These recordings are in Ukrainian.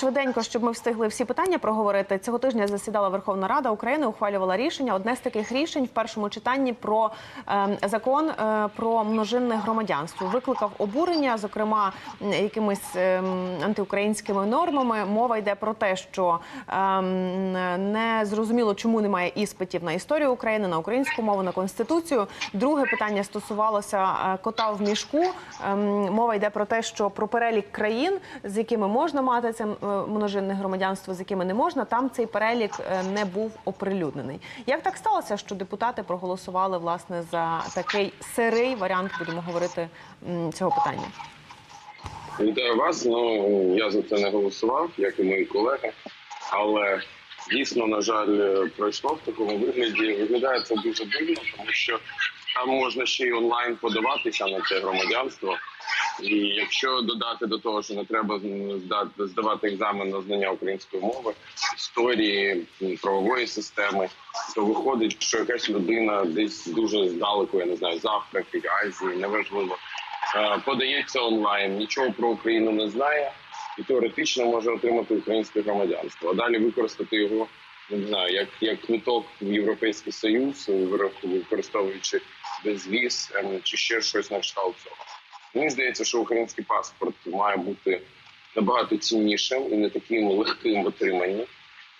швиденько, щоб ми встигли всі питання проговорити. Цього тижня засідала Верховна Рада України, ухвалювала рішення. Одне з таких рішень в першому читанні про е, закон е, про множинне громадянство викликав обурення, зокрема якимись е, антиукраїнськими нормами. Мова йде про те, що е, не зрозуміло, чому немає іспитів на історію України, на українську мову, на конституцію. Друге питання стосувалося е, кота в мішку. Ем, Мова йде про те, що про перелік країн, з якими можна мати е, множинне громадянство, з якими не можна, там цей перелік е, не був оприлюднений. Як так сталося, що депутати проголосували власне за такий сирий варіант, будемо говорити, цього питання? Вітаю вас. Ну я за це не голосував, як і мої колеги. Але дійсно, на жаль, пройшло в такому вигляді. Виглядає це дуже дивно, тому що там можна ще й онлайн подаватися на це громадянство. І якщо додати до того, що не треба здавати екзамен на знання української мови, історії, правової системи, то виходить, що якась людина десь дуже здалеку, я не знаю, з Африки, Азії, неважливо, е, подається онлайн, нічого про Україну не знає і теоретично може отримати українське громадянство, а далі використати його не знаю, як, як квиток в Європейський Союз, використовуючи безвіз ем, чи ще щось на кшталт цього. Мені здається, що український паспорт має бути набагато ціннішим і не таким легким в отриманні.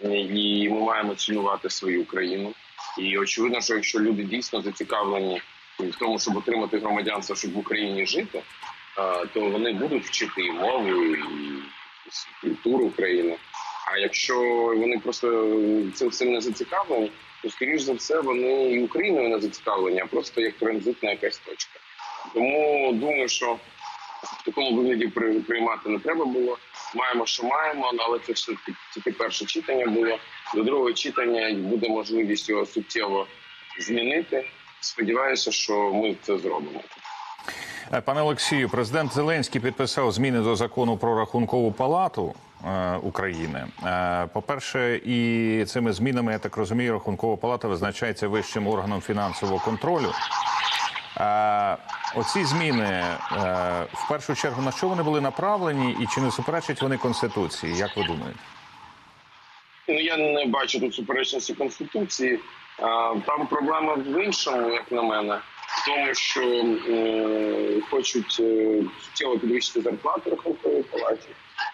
І ми маємо цінувати свою країну. І очевидно, що якщо люди дійсно зацікавлені в тому, щоб отримати громадянство, щоб в Україні жити, то вони будуть вчити і мову, і культуру України. А якщо вони просто цим цим не зацікавлені, то скоріш за все вони і Україною не зацікавлені, а просто як транзитна якась точка. Тому думаю, що в такому вигляді при- приймати не треба було. Маємо, що маємо, але це все тільки перше читання було. До другого читання буде можливість його суттєво змінити. Сподіваюся, що ми це зробимо. Е, Пане Олексію, президент Зеленський підписав зміни до закону про рахункову палату е, України. Е, По-перше, і цими змінами, я так розумію, рахункова палата визначається вищим органом фінансового контролю. Оці зміни е, в першу чергу на що вони були направлені, і чи не суперечать вони конституції? Як ви думаєте? Ну я не бачу тут суперечності конституції. Там проблема в іншому, як на мене, в тому, що е, хочуть суттєво підвищити зарплату рахункової палаті,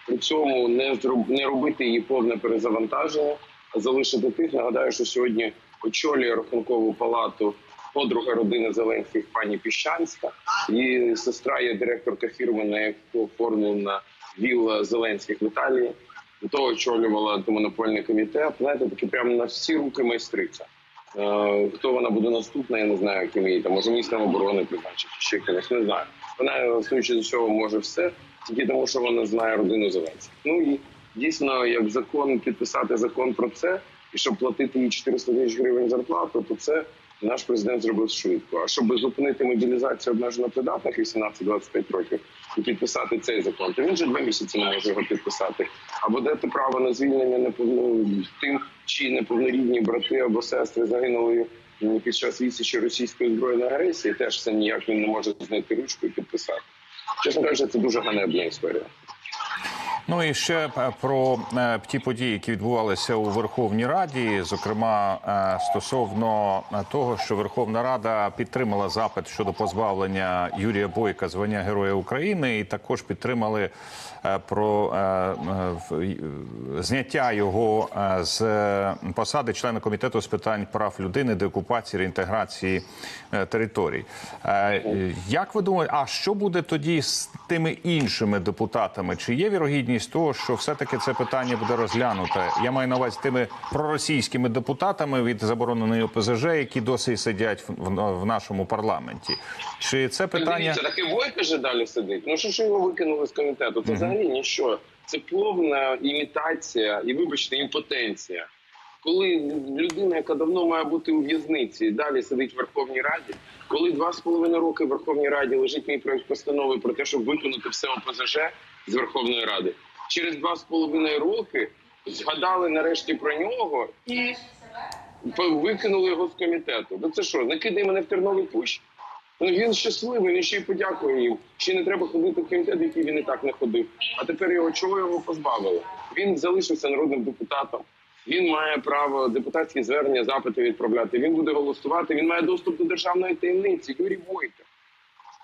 при цьому не не робити її повне перезавантаження, а залишити тих. Нагадаю, що сьогодні очолює рахункову палату подруга родини Зеленських пані Піщанська. Її сестра є директорка фірми, на яку оформлена вілла Зеленських в Італії. До очолювала антимонопольний комітет. Знаєте, таки прямо на всі руки майстриця. Е, Хто вона буде наступна, я не знаю, яким її там може міністром оборони призначить, ще кимось, не знаю. Вона судячи з цього може все, тільки тому, що вона знає родину Зеленських. Ну і дійсно, як закон підписати закон про це, і щоб платити їй 400 тисяч гривень зарплату, то це наш президент зробив швидко. А щоб зупинити мобілізацію обмежено придатних 18-25 років і підписати цей закон, то він вже два місяці не може його підписати. Або дати право на звільнення неповно тим, чи неповнорідні брати або сестри загинули під час відсічі російської збройної агресії. Теж це ніяк він не може знайти ручку і підписати. Чесно кажучи, це дуже ганебна історія. Ну і ще е, про е, ті події, які відбувалися у Верховній Раді, зокрема е, стосовно того, що Верховна Рада підтримала запит щодо позбавлення Юрія Бойка звання Героя України, і також підтримали про е, е, е, зняття його е, з посади члена комітету з питань прав людини, деокупації, реінтеграції е, територій. Е, Як ви думаєте, а що буде тоді з тими іншими депутатами? Чи є вірогідність того, що все-таки це питання буде розглянуте? Я маю на увазі тими проросійськими депутатами від забороненої ОПЗЖ, які досі сидять в, нашому парламенті? Чи це питання? Дивіться, таки Войка же далі сидить. Ну що ж його викинули з комітету? Це взагалі нічого. Це повна імітація і, вибачте, імпотенція. Коли людина, яка давно має бути у в'язниці, далі сидить в Верховній Раді, коли два з половиною роки в Верховній Раді лежить мій проект постанови про те, щоб виконати все ОПЗЖ з Верховної Ради, через два з половиною роки згадали нарешті про нього і викинули його з комітету. Ну це що, не кидай мене в терновий пущ? Ну він щасливий, він ще й подякує їм. Ще не треба ходити в комітет, який він і так не ходив. А тепер його чого його позбавили? Він залишився народним депутатом. Він має право депутатські звернення, запити відправляти. Він буде голосувати. Він має доступ до державної таємниці. Юрій Бойко.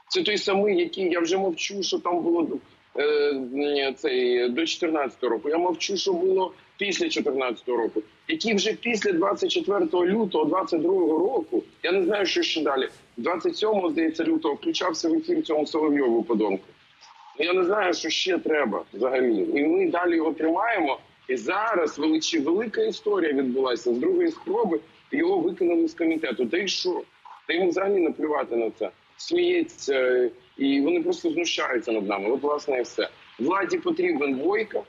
Це той самий, який я вже мовчу, що там було е, цей до 14-го року. Я мовчу, що було після 14 року. Який вже після 24 лютого 22 року, я не знаю, що ще далі. 27 здається лютого включався в ефір цьому Соловйову подонку. Я не знаю, що ще треба взагалі. І ми далі його тримаємо. І зараз величі, велика історія відбулася з другої спроби. Його викинули з комітету. Та й що? Та йому взагалі наплювати на це. Сміється, і вони просто знущаються над нами. От власне і все. Владі потрібен Бойко,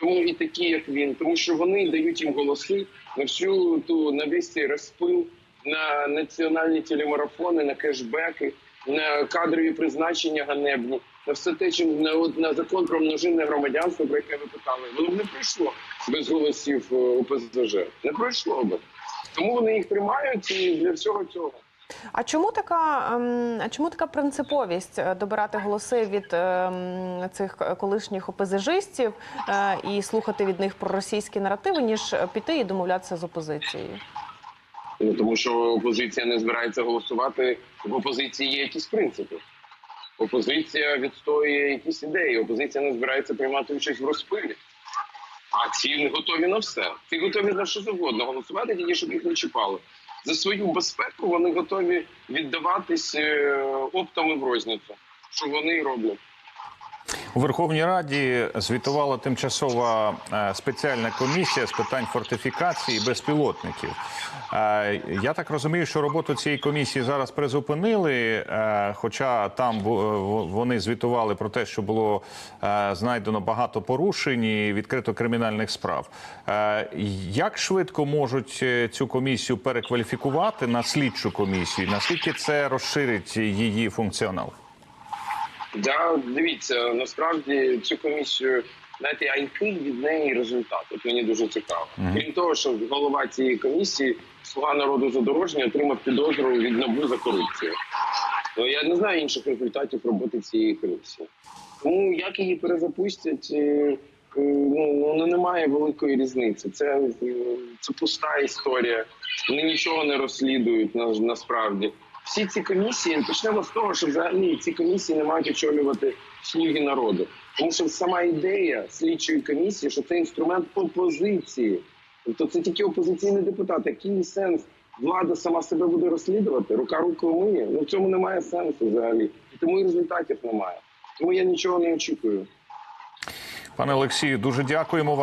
тому і такі, як він, тому що вони дають їм голоси на всю ту на весь цей розпил, на національні телемарафони, на кешбеки, на кадрові призначення ганебні, на все те, чим на, на закон про множинне громадянство, про яке ви питали, воно б не пройшло без голосів е, ОПЗЖ. Не пройшло би. Тому вони їх тримають і для всього цього. А чому така, ем, а чому така принциповість е, добирати голоси від ем, цих колишніх ОПЗЖистів е, і слухати від них про російські наративи, ніж піти і домовлятися з опозицією? Ну тому що опозиція не збирається голосувати. В опозиції є якісь принципи. Опозиція відстоює якісь ідеї. Опозиція не збирається приймати участь в розпилі. А ці не готові на все. Ці готові на що завгодно голосувати, тільки щоб їх не чіпали. За свою безпеку вони готові віддаватись е, оптом і в розницю, що вони роблять. У Верховній Раді звітувала тимчасова е, спеціальна комісія з питань фортифікації безпілотників. Е, Я так розумію, що роботу цієї комісії зараз призупинили, е, хоча там вони звітували про те, що було знайдено багато порушень і відкрито кримінальних справ. Як швидко можуть цю комісію перекваліфікувати на слідчу комісію? Наскільки це розширить її функціонал? Да, дивіться, насправді цю комісію, знаєте, а який від неї результат? От мені дуже цікаво. Крім того, що голова цієї комісії, слуга народу задорожній, отримав підозру від НАБУ за корупцію. Ну я не знаю інших результатів роботи цієї комісії. Тому як її перезапустять, е, е, ну, ну немає великої різниці. Це, е, це пуста історія. Вони нічого не розслідують на, насправді. Всі ці комісії почнемо з того, що взагалі ці комісії не мають очолювати слуги народу. Тому що сама ідея слідчої комісії, що це інструмент опозиції. Тобто це тільки опозиційний депутат. Який сенс? Влада сама себе буде розслідувати, рука руку миє. Ну в цьому немає сенсу взагалі. І тому і результатів немає. Тому я нічого не очікую. Пане Олексію, дуже дякуємо вам.